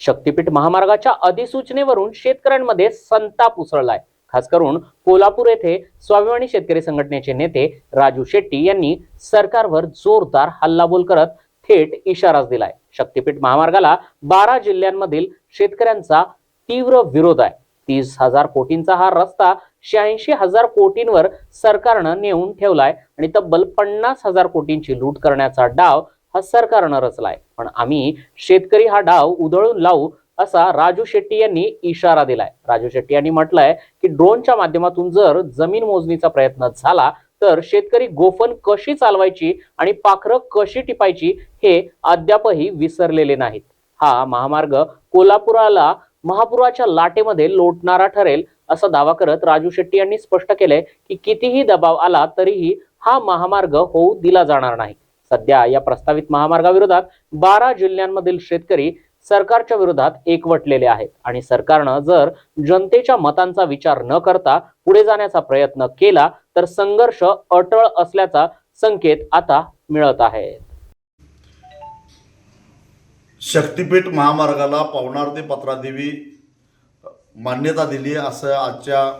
शक्तीपीठ महामार्गाच्या अधिसूचनेवरून शेतकऱ्यांमध्ये संताप उसळलाय. खास करून कोल्हापूर येथे स्वाभिमानी शेतकरी संघटनेचे नेते राजू शेट्टी यांनी सरकारवर जोरदार हल्लाबोल करत थेट इशाराच दिलाय. शक्तीपीठ महामार्गाला बारा जिल्ह्यांमधील शेतकऱ्यांचा तीव्र विरोध आहे. तीस हजार कोटींचा हा रस्ता शहाऐंशी हजार कोटींवर सरकारनं नेऊन ठेवलाय आणि तब्बल पन्नास हजार कोटींची लूट करण्याचा डाव हा सरकारनं रचलाय पण आम्ही शेतकरी हा डाव उधळून लावू असा राजू शेट्टी यांनी इशारा दिलाय. राजू शेट्टी यांनी म्हटलंय की ड्रोनच्या माध्यमातून जर जमीन मोजणीचा प्रयत्न झाला तर शेतकरी गोफन कशी चालवायची आणि पाखरं कशी टिपायची हे अद्यापही विसरलेले नाहीत. हा महामार्ग कोल्हापुराला महापुराच्या लाटेमध्ये लोटणारा ठरेल असा दावा करत राजू शेट्टी यांनी स्पष्ट केलंय की कितीही दबाव आला तरीही हा महामार्ग होऊ दिला जाणार नाही. सध्या या प्रस्तावित महामार्गाविरोधात बारा जिल्ह्यांमधील शेतकरी सरकारच्या विरोधात एकवटलेले आहेत. आणि सरकारनं जर जनतेच्या मतांचा विचार न करता पुढे जाण्याचा प्रयत्न केला तर संघर्ष अटळ असल्याचा संकेत आता मिळत आहे. शक्तीपीठ महामार्गाला पवनार ते पत्रादेवी मान्यता दिली असं आजच्या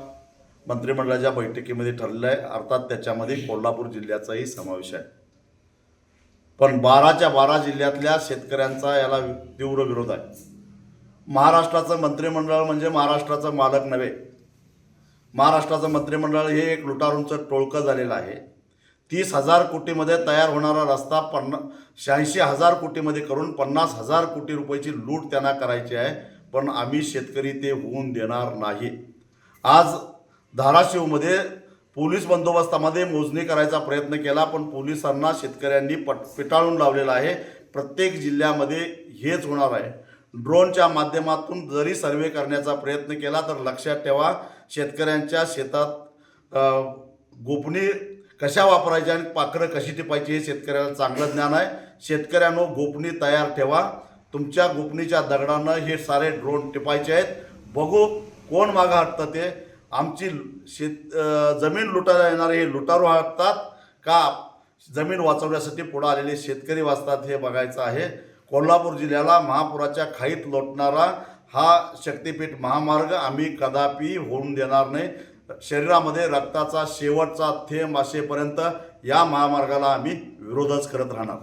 मंत्रिमंडळाच्या बैठकीमध्ये ठरलं आहे अर्थात त्याच्यामध्ये कोल्हापूर जिल्ह्याचाही समावेश आहे. पण बाराच्या बारा जिल्ह्यातल्या शेतकऱ्यांचा याला तीव्र विरोध आहे. महाराष्ट्राचं मंत्रिमंडळ म्हणजे महाराष्ट्राचं मालक नव्हे. महाराष्ट्राचं मंत्रिमंडळ हे एक लुटारूंचं टोळकं झालेलं आहे. तीस हजार कोटीमध्ये तयार होणारा रस्ता पन्ना शहाऐंशी हजार कोटीमध्ये करून पन्नास हजार कोटी रुपयाची लूट त्यांना करायची आहे पण आम्ही शेतकरी ते होऊन देणार नाही. आज धाराशिवमध्ये पोलीस बंदोबस्तामध्ये मोजणी करायचा प्रयत्न केला पण पोलिसांना शेतकऱ्यांनी पट पिटाळून लावलेला आहे. प्रत्येक जिल्ह्यामध्ये हेच होणार आहे. ड्रोनच्या माध्यमातून जरी सर्वे करण्याचा प्रयत्न केला तर लक्षात ठेवा शेतकऱ्यांच्या शेतात गोपनी कशा वापरायच्या आणि पाखरं कशी टिपायची हे शेतकऱ्याला चांगलं ज्ञान आहे. शेतकऱ्यांनो गोपनी तयार ठेवा. तुमच्या गोपनीच्या दगडानं हे सारे ड्रोन टिपायचे आहेत. बघू कोण मागं हटतं ते. आमची शेत जमीन लुटायला येणारे हे लुटारू वाटतात का? जमीन वाचवण्यासाठी पुढे आलेले शेतकरी वाचतात हे बघायचं आहे. कोल्हापूर जिल्ह्याला महापुराच्या खाईत लोटणारा हा शक्तीपीठ महामार्ग आम्ही कदापि होऊन देणार नाही. शरीरामध्ये रक्ताचा शेवटचा थेंब असेपर्यंत या महामार्गाला आम्ही विरोधच करत राहणार.